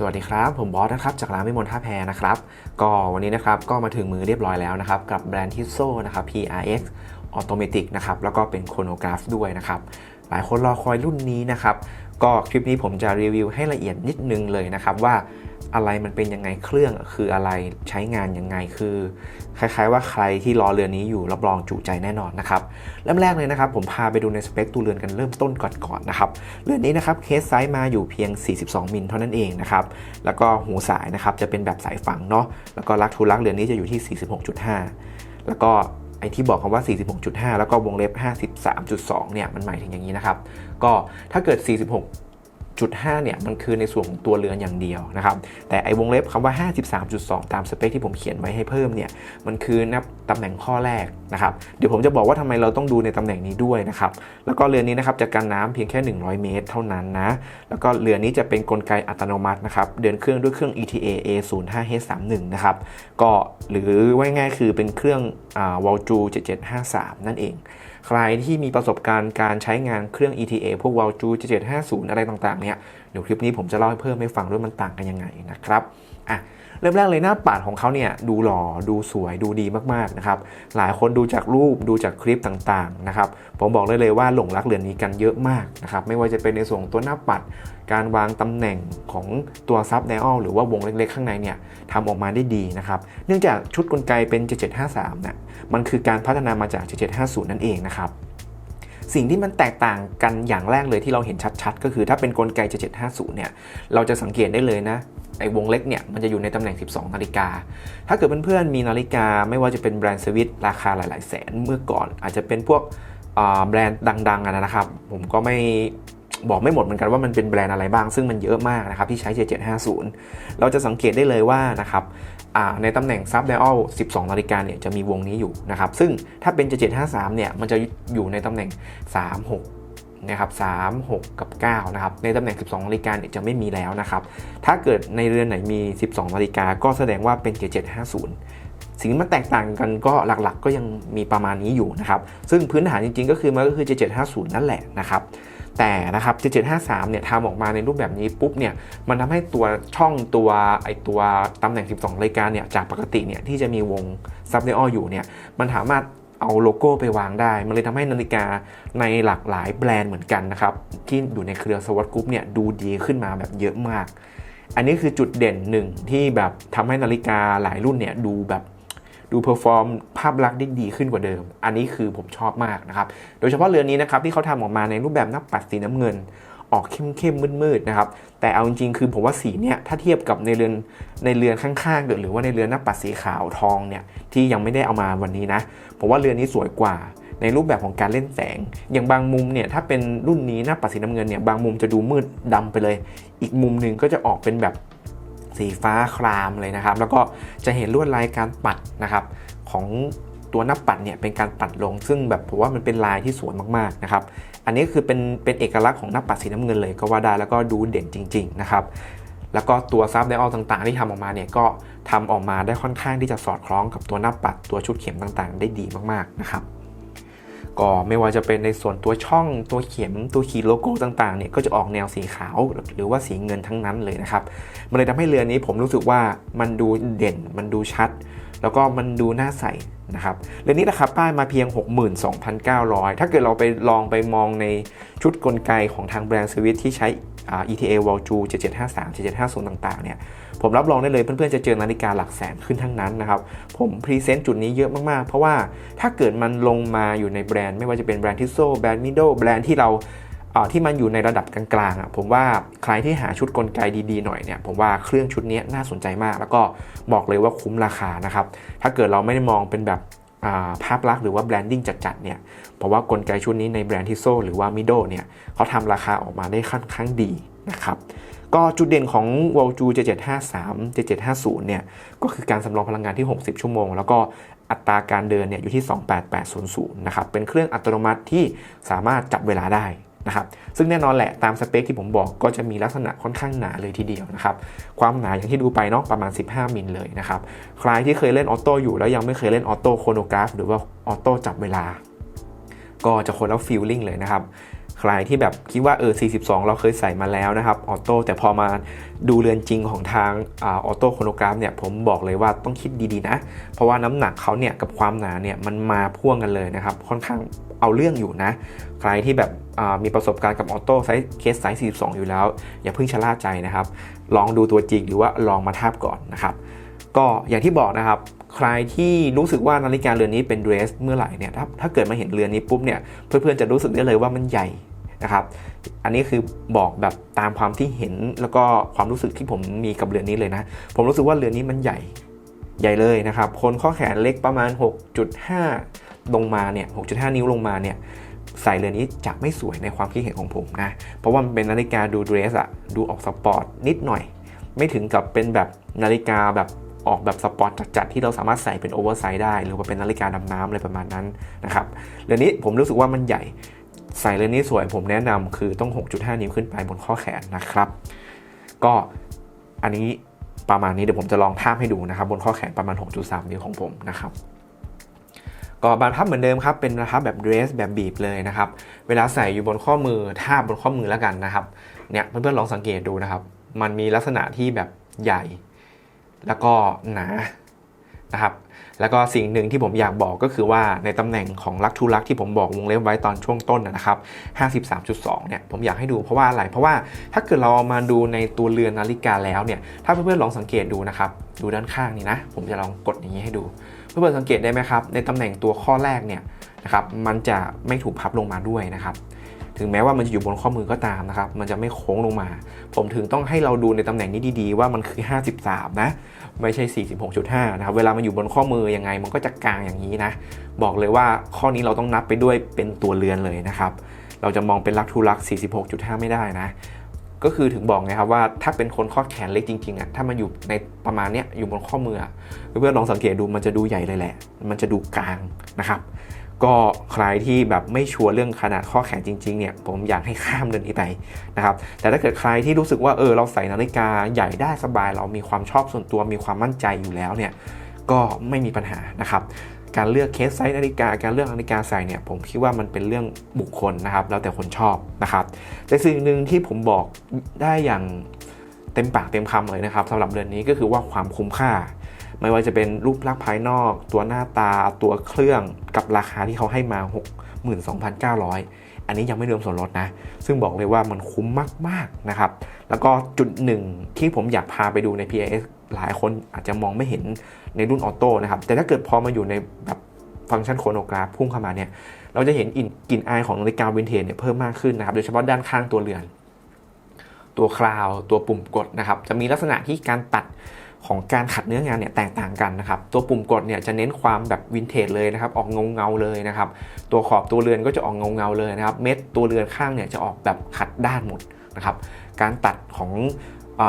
สวัสดีครับ ผมบอสนะครับจากร้านวิมลท่าแพนะครับ ก็วันนี้นะครับก็มาถึงมือเรียบร้อยแล้วนะครับ กับแบรนด์ทิโซนะครับ PRX Automatic นะครับ แล้วก็เป็นโครโนกราฟด้วยนะครับ หลายคนรอคอยรุ่นนี้นะครับ ก็คลิปนี้ผมจะรีวิวให้ละเอียดนิดนึงเลยนะครับว่า อะไรมันเป็นยังไงเครื่องคืออะไรใช้งานยังไงคือ คล้าย ๆ ว่าใครที่รอเรือนี้อยู่รับรองจุใจแน่นอนนะครับเริ่มแรกเลยนะครับผมพาไปดูในสเปคตัวเรือนกันเริ่มต้นก่อนๆนะครับเรือนนี้นะครับเคสไซส์มาอยู่เพียง 42 มิลเท่านั้นเองนะครับแล้วก็หูสายนะครับจะเป็นแบบสายฝังเนาะแล้วก็ลักทูลักเรือนนี้จะอยู่ที่ 46.5 แล้วก็ไอที่บอกคำว่า 46.5 แล้วก็วงเล็บ 53.2 เนี่ย มันหมายถึงอย่างนี้นะครับ ก็ถ้าเกิด 46 จุด5เนี่ยมันคือในส่วนของตัวเรือนอย่างเดียวนะครับ แต่ไอ้วงเล็บคำว่า 53.2 ตามสเปคที่ผมเขียนไว้ให้เพิ่มเนี่ยมันคือนับตำแหน่งข้อแรกนะครับ เดี๋ยวผมจะบอกว่าทำไมเราต้องดูในตำแหน่งนี้ด้วยนะครับ แล้วก็เรือนนี้นะครับจะกันน้ำเพียงแค่ 100 เมตร เท่านั้นนะแล้วก็เรือนนี้จะเป็นกลไกอัตโนมัตินะครับเดินเครื่องด้วยเครื่อง ETA A05H31 นะครับก็หรือว่าง่ายคือเป็นเครื่องวอลจู7753 นั่นเอง ใครที่มีประสบการณ์การใช้งานเครื่อง ETA พวก w a l j u 7750 อะไรต่างๆเนี่ยเดี๋ยวคลิปนี้ผมจะเล่าให้เพิ่มให้ฟังด้วยมันต่างกันยังไงนะครับอะ เริ่มแรกเลยหน้าปัดของเขาเนี่ยดูหล่อดูสวยดูดีมากๆนะครับหลายคนดูจากรูปดูจากคลิปต่างๆนะครับผมบอกเลยเลยว่าหลงรักเรือนนี้กันเยอะมากนะครับไม่ว่าจะเป็นในส่วนตัวหน้าปัด การวางตำแหน่งของตัวซับไดออลหรือว่าวงเล็กๆ ข้างในเนี่ยทำออกมาได้ดีนะครับเนื่องจากชุดกลไกเป็น 7753เนี่ยมันคือการพัฒนามาจาก 7750 นั่นเองนะครับสิ่งที่มันแตกต่างกันอย่างแรกเลยที่เราเห็นชัดๆ ก็คือถ้าเป็นกลไก7750 เนี่ย เราจะสังเกตได้เลยนะ ไอ้วงเล็กเนี่ยมันจะอยู่ในตำแหน่ง 12 นาฬิกา ถ้าเกิดเพื่อนๆมีนาฬิกาไม่ว่าจะเป็นแบรนด์สวิตราคาหลาย ๆ แสนเมื่อก่อน อาจจะเป็นพวกแบรนด์ดังๆนะครับ ผมก็ไม่บอกไม่หมดเหมือนกันว่ามันเป็นแบรนด์อะไรบ้าง ซึ่งมันเยอะมากนะครับ ที่ใช้7750 เราจะสังเกตได้เลยว่านะครับในตำแหน่งซับไดออล12 นาฬิกาเนี่ยจะมีวงนี้อยู่นะครับ ซึ่งถ้าเป็น7753 เนี่ยมันจะอยู่ในตำแหน่ง 36 นะครับ3 6 กับ 9 นะครับ ในตำแหน่ง 12นาฬิกาเนี่ยจะไม่มีแล้วนะครับ ถ้าเกิดในเรือนไหนมี 12นาฬิกาก็แสดงว่าเป็น 7750 สิ่งที่มันแตกต่างกันก็หลักๆ ก็ยังมีประมาณนี้อยู่นะครับ ซึ่งพื้นฐานจริงๆ ก็คือมันก็คือ 7750 นั่นแหละนะครับ แต่นะครับ 7753 เนี่ยทำออกมาในรูปแบบนี้ปุ๊บเนี่ย มันทำให้ตัวช่องตัวไอตัวตำแหน่ง 12รายกาเนี่ย จากปกติเนี่ยที่จะมีวงซับเนออยู่เนี่ย มันสามารถ เอาโลโก้ไปวางได้ มันเลยทำให้นาฬิกาในหลากหลายแบรนด์เหมือนกันนะครับ ที่อยู่ในเครือสวัสด์กรุ๊ปเนี่ยดูดีขึ้นมาแบบเยอะมาก อันนี้คือจุดเด่นหนึ่งที่แบบทำให้นาฬิกาหลายรุ่นเนี่ยดูแบบดูเพอร์ฟอร์มภาพลักษณ์ได้ดีขึ้นกว่าเดิม อันนี้คือผมชอบมากนะครับ โดยเฉพาะเรือนนี้นะครับที่เขาทำออกมาในรูปแบบหน้าปัดสีน้ำเงิน ออกเข้มๆมืดๆนะครับแต่เอาจริงๆคือผมว่าสีเนี่ยถ้าเทียบกับในเรือนในเรือนข้างๆหรือว่าในเรือนหน้าปัดสีขาวทองเนี่ยที่ยังไม่ได้เอามาวันนี้นะผมว่าเรือนนี้สวยกว่าในรูปแบบของการเล่นแสง อย่างบางมุมเนี่ยถ้าเป็นรุ่นนี้หน้าปัดสีน้ำเงินเนี่ยบางมุมจะดูมืดดำไปเลย อีกมุมหนึ่งก็จะออกเป็นแบบสีฟ้าครามเลยนะครับ แล้วก็จะเห็นลวดลายการปัดนะครับของตัวหน้าปัดเนี่ยเป็นการปัดลงซึ่งแบบผมว่ามันเป็นลายที่สวยมากๆนะครับ อันนี้คือเป็นเป็นเอกลักษณ์ของหน้าปัดสีน้ำเงินเลยก็ว่าได้แล้วก็ดูเด่นจริง ๆ นะครับ แล้วก็ตัวซับไดออลต่างๆ ที่ทำออกมาเนี่ยก็ทำออกมาได้ค่อนข้างที่จะสอดคล้องกับตัวหน้าปัดตัวชุดเข็มต่างๆ ได้ดีมากๆนะครับก็ไม่ว่าจะเป็นในส่วนตัวช่องตัวเข็มตัวขีดโลโก้ต่างๆเนี่ยก็จะออกแนวสีขาวหรือว่าสีเงินทั้งนั้นเลยนะครับ มันเลยทำให้เรือนนี้ผมรู้สึกว่ามันดูเด่นมันดูชัด แล้วก็มันดูน่าใส่นะครับเรื่องนี้ราคาป้ายมาเพียง 62,900 ถ้าเกิดเราไปลองไปมองในชุดกลไกของทางแบรนด์สวิตที่ใช้ ETA w a l j u 7753 7750 ต่างๆ เนี่ย ผมรับรองได้เลยเพื่อนๆ จะเจอนาฬิกาหลักแสนขึ้นทั้งนั้นนะครับ ผมพรีเซนต์จุดนี้เยอะมากๆ เพราะว่าถ้าเกิดมันลงมาอยู่ในแบรนด์ ไม่ว่าจะเป็นแบรนด์ทิโซแบรนด์มิโดแบรนด์ที่เรา ที่มันอยู่ในระดับกลางๆอะผมว่าใครที่หาชุดกลไกดีๆหน่อยเนี่ยผมว่าเครื่องชุดนี้น่าสนใจมาก แล้วก็บอกเลยว่าคุ้มราคานะครับถ้าเกิดเราไม่ได้มองเป็นแบบภาพลักษณ์หรือว่าแบรนดิ้งจัดๆเนี่ยเพราะว่ากลไกชุดนี้ในแบรนด์ทิโซหรือว่ามิโดเนี่ยเขาทำราคาออกมาได้ค่อนข้างดีนะครับก็จุดเด่นของ w a l j u 7753 7750เนี่ยก็คือการสำรองพลังงานที่ 60 ชั่วโมง แล้วก็อัตราการเดินเนี่ยอยู่ที่ 28800 นะครับ เป็นเครื่องอัตโนมัติที่สามารถจับเวลาได้ นะครับซึ่งแน่นอนแหละตามสเปคที่ผมบอกก็จะมีลักษณะค่อนข้างหนาเลยทีเดียวนะครับความหนาอย่างที่ดูไปเนาะประมาณ 15 มิลเลยนะครับใครที่เคยเล่นออโต้อยู่แล้วยังไม่เคยเล่นออโต้โครโนกราฟหรือว่าออโต้จับเวลา ก็จะคนละฟีลลิ่งเลยนะครับ ใครที่แบบคิดว่าเออ 42 เราเคยใส่มาแล้วนะครับออโต้แต่พอมาดูเรือนจริงของทางออโต้โคโนกราฟเนี่ยผมบอกเลยว่าต้องคิดดีๆนะ เพราะว่าน้ำหนักเขาเนี่ยกับความหนาเนี่ยมันมาพ่วงกันเลยนะครับ ค่อนข้างเอาเรื่องอยู่นะ ใครที่แบบมีประสบการณ์กับออโต้ไซส์เคสไซส์ 42 อยู่แล้ว อย่าเพิ่งชะล่าใจนะครับ ลองดูตัวจริงหรือว่าลองมาทาบก่อนนะครับก็อย่างที่บอกนะครับ ใครที่รู้สึกว่านาฬิกาเรือนนี้เป็นเดรสเมื่อไหร่เนี่ยถ้าถ้าเกิดมาเห็นเรือนนี้ปุ๊บเนี่ยเพื่อนๆจะรู้สึกได้เลยว่ามันใหญ่นะครับ อันนี้คือบอกแบบตามความที่เห็นแล้วก็ความรู้สึกที่ผมมีกับเรือนนี้เลยนะ ผมรู้สึกว่าเรือนนี้มันใหญ่ใหญ่เลยนะครับ คนข้อแขนเล็กประมาณ 6.5 ลงมาเนี่ย 6.5 นิ้วลงมาเนี่ย ใส่เรือนนี้จะไม่สวยในความคิดเห็นของผมนะ เพราะว่ามันเป็นนาฬิกาดูเดรสอะดูออกสปอร์ตนิดหน่อย ไม่ถึงกับเป็นแบบนาฬิกาแบบ ออกแบบสปอร์ตจัดๆที่เราสามารถใส่เป็นโอเวอร์ไซส์ได้ หรือว่าเป็นนาฬิกาดำน้ำอะไรประมาณนั้นนะครับเรือนนี้ผมรู้สึกว่ามันใหญ่ใส่เรือนนี้สวยผมแนะนำคือต้อง 6.5 นิ้วขึ้นไปบนข้อแขนนะครับ ก็อันนี้ประมาณนี้เดี๋ยวผมจะลองท่าบให้ดูนะครับ บนข้อแขนประมาณ 6.3 นิ้วของผมนะครับก็บานพับเหมือนเดิมครับเป็นนะครับแบบเดรสแบบบีบเลยนะครับ เวลาใส่อยู่บนข้อมือท่าบบนข้อมือแล้วกันนะครับเนี่ยเพื่อนๆลองสังเกตดูนะครับ มันมีลักษณะที่แบบใหญ่ แล้วก็หนานะครับแล้วก็สิ่งหนึ่งที่ผมอยากบอกก็คือว่าในตำแหน่งของลักทูลักที่ผมบอกวงเล็บไว้ตอนช่วงต้นนะครับ 53.2 เนี่ยผมอยากให้ดูเพราะว่าอะไร เพราะว่าถ้าเกิดเราเอามาดูในตัวเรือนนาฬิกาแล้วเนี่ย ถ้าเพื่อนๆลองสังเกตดูนะครับ ดูด้านข้างนี่นะ ผมจะลองกดอย่างนี้ให้ดู เพื่อนๆสังเกตได้ไหมครับ ในตำแหน่งตัวข้อแรกเนี่ยนะครับ มันจะไม่ถูกพับลงมาด้วยนะครับ ถึงแม้ว่ามันจะอยู่บนข้อมือก็ตามนะครับ มันจะไม่โค้งลงมา ผมถึงต้องให้เราดูในตำแหน่งนี้ดีๆ ว่ามันคือ 53 นะ ไม่ใช่ 46.5 นะครับ เวลามันอยู่บนข้อมือยังไง มันก็จะกลางอย่างนี้นะ บอกเลยว่าข้อนี้เราต้องนับไปด้วยเป็นตัวเรือนเลยนะครับ เราจะมองเป็นลักทูลัก 46.5 ไม่ได้นะ ก็คือถึงบอกไงครับว่าถ้าเป็นคนข้อแขนเล็กจริงๆอะ ถ้ามันอยู่ในประมาณเนี้ยอยู่บนข้อมือเพื่อนๆลองสังเกตดูมันจะดูใหญ่เลยแหละ มันจะดูกลางนะครับ ก็ใครที่แบบไม่ชัวร์เรื่องขนาดข้อแขนจริงๆเนี่ยผมอยากให้ข้ามเรื่องนี้ไปนะครับแต่ถ้าเกิดใครที่รู้สึกว่าเออเราใส่นาฬิกาใหญ่ได้สบาย เรามีความชอบส่วนตัวมีความมั่นใจอยู่แล้วเนี่ยก็ไม่มีปัญหานะครับการเลือกเคสไซส์นาฬิกา การเลือกนาฬิกาใส่เนี่ยผมคิดว่ามันเป็นเรื่องบุคคลนะครับ แล้วแต่คนชอบนะครับ แต่สิ่งหนึ่งที่ผมบอกได้อย่างเต็มปากเต็มคำเลยนะครับสำหรับเดือนนี้ก็คือว่าความคุ้มค่า ไม่ว่าจะเป็นรูปลักษณ์ภายนอก ตัวหน้าตาตัวเครื่องกับราคาที่เขาให้มา 62,900 อันนี้ยังไม่รวมส่วนลดนะ ซึ่งบอกเลยว่ามันคุ้มมากๆนะครับ แล้วก็จุดหนึ่งที่ผมอยากพาไปดูใน PIS หลายคนอาจจะมองไม่เห็นในรุ่นออโต้นะครับ แต่ถ้าเกิดพอมาอยู่ในแบบฟังก์ชันโครโนกราฟพุ่งเข้ามาเนี่ย เราจะเห็นกลิ่นอายของนาฬิกาวินเทจเนี่ยเพิ่มมากขึ้นนะครับ โดยเฉพาะด้านข้างตัวเรือน ตัวคราว ตัวปุ่มกดนะครับ จะมีลักษณะที่การตัด ของการขัดเนื้องานเนี่ยแตกต่างกันนะครับ ตัวปุ่มกดเนี่ยจะเน้นความแบบวินเทจเลยนะครับ ออกเงาเงาเลยนะครับ ตัวขอบตัวเรือนก็จะออกเงาเงาเลยนะครับ เม็ดตัวเรือนข้างเนี่ยจะออกแบบขัดด้านหมดนะครับ การตัดของ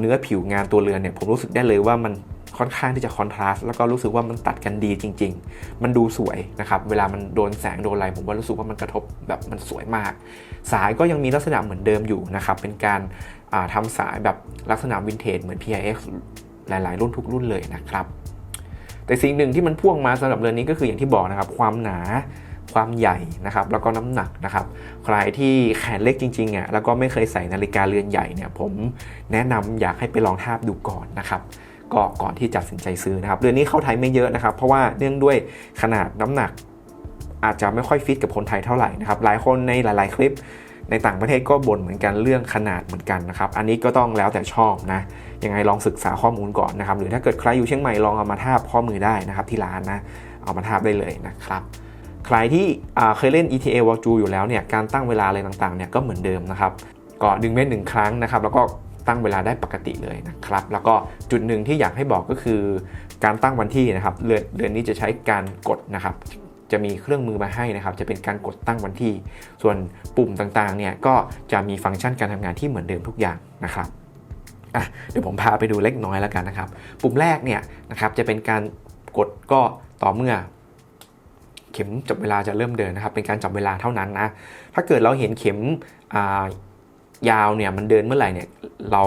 เนื้อผิวงานตัวเรือนเนี่ยผมรู้สึกได้เลยว่ามันค่อนข้างที่จะคอนทราสต์แล้วก็รู้สึกว่ามันตัดกันดีจริง ๆ มันดูสวยนะครับ เวลามันโดนแสงโดนอะไรผมว่ารู้สึกว่ามันกระทบแบบมันสวยมาก สายก็ยังมีลักษณะเหมือนเดิมอยู่นะครับ เป็นการาทำสายแบบลักษณะวินเทจเหมือน PIX หลาย ๆ รุ่นทุกรุ่นเลยนะครับ แต่สิ่งหนึ่งที่มันพ่วงมาสำหรับเรือนนี้ก็คืออย่างที่บอกนะครับ ความหนาความใหญ่นะครับ แล้วก็น้ำหนักนะครับ ใครที่แขนเล็กจริงๆอะแล้วก็ไม่เคยใส่นาฬิกาเรือนใหญ่เนี่ยผมแนะนำอยากให้ไปลองทาบดูก่อนนะครับก็ก่อนที่จะตัดสินใจซื้อนะครับเรือนนี้เข้าไทยไม่เยอะนะครับ เพราะว่าเนื่องด้วยขนาดน้ำหนักอาจจะไม่ค่อยฟิตกับคนไทยเท่าไหร่นะครับ หลายคนในหลาย ๆ คลิป ในต่างประเทศก็บ่นเหมือนกันเรื่องขนาดเหมือนกันนะครับ อันนี้ก็ต้องแล้วแต่ชอบนะยังไงลองศึกษาข้อมูลก่อนนะครับ หรือถ้าเกิดใครอยู่เชียงใหม่ลองเอามาทาบข้อมือได้นะครับ ที่ร้านนะเอามาทาบได้เลยนะครับใครที่เคยเล่น ETA w a l j u อยู่แล้วเนี่ยการตั้งเวลาอะไรต่างๆเนี่ยก็เหมือนเดิมนะครับก็ดึงเม็ดหนึ่งครั้งนะครับแล้วก็ตั้งเวลาได้ปกติเลยนะครับ แล้วก็จุดหนึ่งที่อยากให้บอกก็คือ การตั้งวันที่นะครับเรือนเรือนนี้จะใช้การกดนะครับ จะมีเครื่องมือมาให้นะครับ จะเป็นการกดตั้งวันที่ ส่วนปุ่มต่างๆ เนี่ยก็จะมีฟังก์ชันการทำงานที่เหมือนเดิมทุกอย่างนะครับอะเดี๋ยวผมพาไปดูเล็กน้อยแล้วกันนะครับ ปุ่มแรกเนี่ยนะครับจะเป็นการกดก็ต่อเมื่อ เข็มจับเวลาจะเริ่มเดินนะครับ เป็นการจับเวลาเท่านั้นนะ ถ้าเกิดเราเห็นเข็มยาวเนี่ยมันเดินเมื่อไหร่เนี่ยเรา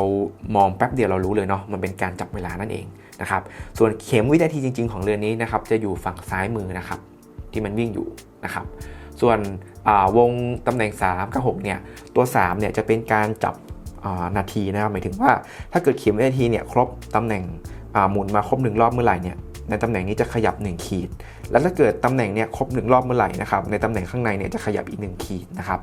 มองแป๊บเดียวเรารู้เลยเนาะมันเป็นการจับเวลานั่นเองนะครับ ส่วนเข็มวินาทีจริง ๆ ของเรือนนี้นะครับจะอยู่ฝั่งซ้ายมือนะครับ ที่มันวิ่งอยู่นะครับ ส่วนวงตำแหน่ง 3 กับ 6 เนี่ย ตัว 3 เนี่ยจะเป็นการจับนาทีนะครับหมายถึงว่าถ้าเกิดเข็มนาทีเนี่ยครบตำแหน่งหมุนมาครบ1รอบเมื่อไหร่เนี่ยในตำแหน่งนี้จะขยับ 1 ขีด แล้วถ้าเกิดตำแหน่งเนี่ยครบ 1 รอบเมื่อไหร่นะครับ ในตำแหน่งข้างในเนี่ยจะขยับอีก 1 ขีดนะครับ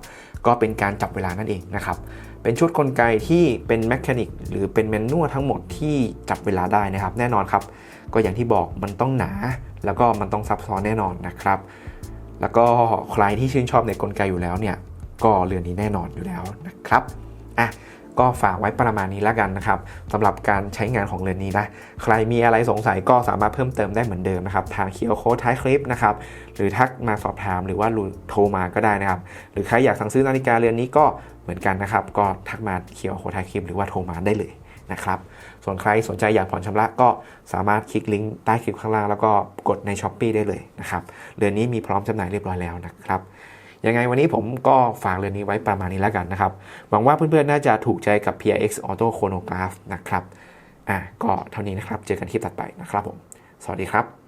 ก็เป็นการจับเวลานั่นเองนะครับ เป็นชุดกลไกที่เป็นแมชชีนิกหรือเป็นแมนนวลทั้งหมดที่จับเวลาได้นะครับ แน่นอนครับ ก็อย่างที่บอกมันต้องหนา แล้วก็มันต้องซับซ้อนแน่นอนนะครับ แล้วก็ใครที่ชื่นชอบในกลไกอยู่แล้วเนี่ยก็เรือนนี้แน่นอนอยู่แล้วนะครับอะก็ฝากไว้ประมาณนี้แล้วกันนะครับสำหรับการใช้งานของเรือนนี้นะใครมีอะไรสงสัยก็สามารถเพิ่มเติมได้เหมือนเดิมนะครับทางเคียวโค้ดท้ายคลิปนะครับหรือทักมาสอบถามหรือว่าโทรมาก็ได้นะครับหรือใครอยากสั่งซื้อนาฬิกาเรือนนี้ก็เหมือนกันนะครับ ก็ทักมาเคียวโค้ดท้ายคลิปหรือว่าโทรมาได้เลยนะครับ ส่วนใครสนใจอยากผ่อนชำระก็สามารถคลิกลิงก์ใต้คลิปข้างล่างแล้วก็กดใน s h อ p e e ได้เลยนะครับเรือนนี้มีพร้อมจำหน่ายเรียบร้อยแล้วนะครับยังไงวันนี้ผมก็ฝากเรือนนี้ไว้ประมาณนี้แล้วกันนะครับ หวังว่าเพื่อนๆ น่าจะถูกใจกับ PRX Auto Chronograph นะครับ อะ ก็เท่านี้นะครับ เจอกันคลิปถัดไปนะครับผม สวัสดีครับ